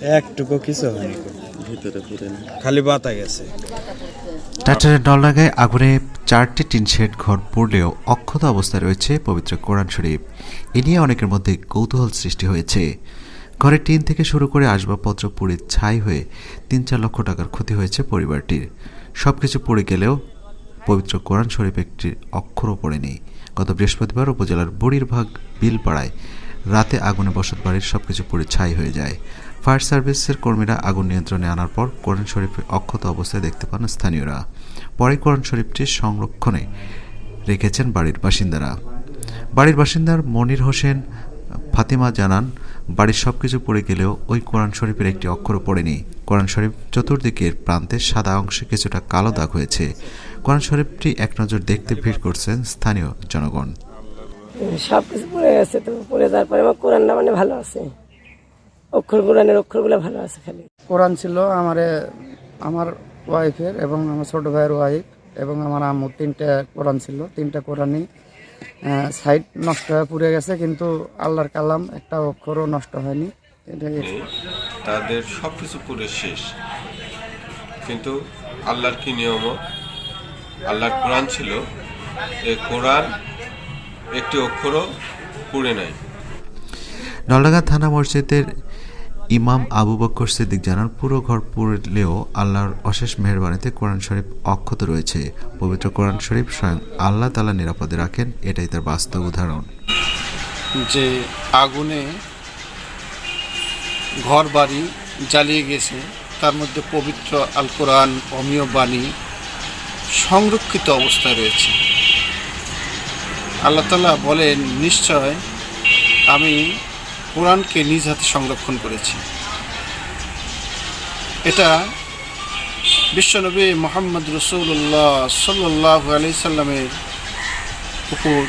একটুকু কিছু হয়নি। ভিতরে পুরে খালি বাতা গেছে। টাটারের নলডাঙ্গায় আগুনে চারটি টিন শেড ঘর পড়লেও অক্ষত অবস্থায় রয়েছে পবিত্র কোরআন শরীফ। এ নিয়ে অনেকের মধ্যে কৌতূহল সৃষ্টি হয়েছে। ঘরের টিন থেকে শুরু করে আসবাবপত্র পুড়ে ছাই হয়ে তিন চার লক্ষ টাকার ক্ষতি হয়েছে পরিবারটির। সব কিছু পড়ে গেলেও পবিত্র কোরআন শরীফ একটি অক্ষরও পড়েনি। গত বৃহস্পতিবার উপজেলার বুড়িরভাগ বিলপাড়ায় রাতে আগুনে বসত বাড়ির সব কিছু পুড়ে ছাই হয়ে যায়। ফায়ার সার্ভিসের কর্মীরা আগুন নিয়ন্ত্রণে আনার পর কোরআন শরীফে অক্ষত অবস্থায় দেখতে পান স্থানীয়রা। পরে কোরআন শরীফটি সংরক্ষণে রেখেছেন বাড়ির বাসিন্দারা। বাড়ির বাসিন্দার মনির হোসেন, ফাতিমা জানান, বাড়ির সব কিছু পড়ে গেলেও ওই কোরআন শরীফের একটি অক্ষরও পড়েনি। কোরআন শরীফ চতুর্দিকের প্রান্তে সাদা অংশে কিছুটা কালো দাগ হয়েছে। কোরআন শরীফটি এক নজর দেখতে ভিড় করছেন স্থানীয় জনগণ। সব কিছু পড়ে গেছে তো পড়ে যাওয়ার পরে আমার কোরআনটা মানে ভালো আছে। অক্ষর কোরআনের অক্ষরগুলো ভালো আছে খালি। কোরআন ছিল আমার আমার ওয়াইফের এবং আমার ছোট ভাইয়ের ওয়াইফ এবং আমার আম্মুর তিনটা কোরআন ছিল তিনটা কোরআনই সাইড নষ্ট হয়ে পুড়ে গেছে কিন্তু আল্লাহর কালাম একটা অক্ষরও নষ্ট হয়নি। এটাই তাদের সব কিছু পুরে শেষ। কিন্তু আল্লাহর কি নিয়ম আল্লাহর কোরআন ছিল এই কোরআন একটি অক্ষরও পুড়ে নাই। নলডাঙ্গা থানা মসজিদের ইমাম আবু বক্কর সিদ্দিক জানান পুরো ঘর পুড়লেও আল্লাহর অশেষ মেহরবানিতে কোরআন শরীফ অক্ষত রয়েছে। পবিত্র কোরআন শরীফ স্বয়ং আল্লাহ তালা নিরাপদে রাখেন এটাই তার বাস্তব উদাহরণ। যে আগুনে ঘর বাড়ি জ্বালিয়ে গেছে তার মধ্যে পবিত্র আল কোরআন অমীয় বাণী সংরক্ষিত অবস্থায় রয়েছে। আল্লাহ তালা বলেন, নিশ্চয় আমি কোরআনকে নিজ হাতে সংরক্ষণ করেছি। এটা বিশ্বনবী মোহাম্মদ রসুল্লাহ সাল্লাহ আলি সাল্লামের উপর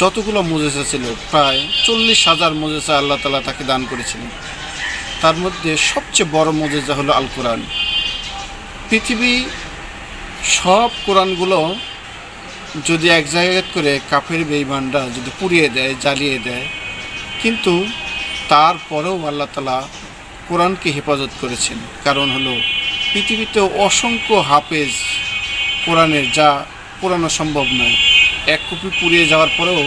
যতগুলো মোজেসা ছিল, প্রায় চল্লিশ হাজার মোজেসা আল্লাহ তালা তাকে দান করেছিলেন। তার মধ্যে সবচেয়ে বড় মোজেজা হলো আল কোরআন পৃথিবী সব কোরআনগুলো যদি এক জায়গায় করে কাফের বেইমানরা যদি পুড়িয়ে দেয়, জ্বালিয়ে দেয়, কিন্তু তারপরেও আল্লাহ তালা কোরআনকে হেফাজত করেছেন। কারণ হলো, পৃথিবীতে অসংখ্য হাফেজ কোরআনের, যা পোড়ানো সম্ভব নয়। এক কপি পুড়িয়ে যাওয়ার পরেও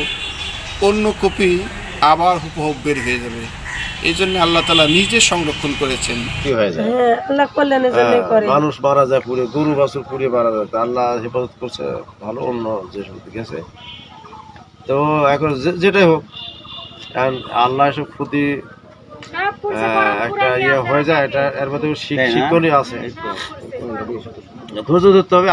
অন্য কপি আবার হুবহু বের হয়ে যাবে। এই জন্য আল্লাহ তালা নিজে সংরক্ষণ করেছেন। কি হয়ে যায়? হ্যাঁ আল্লাহ কল্যাণের জন্যই করে মানুষ মারা যায় পুড়ে গরু বাছুর পুড়ে মারা যায় আল্লাহ হেফাজত করছে ভালো অন্য যে গেছে তো এখন যেটাই হোক কারণ আল্লাহ সব ক্ষতি আহ, একটা ইয়ে হয়ে যায় এটা এর মধ্যে শিক্ষণীয় আছে। ধৈর্য ধরতে হবে।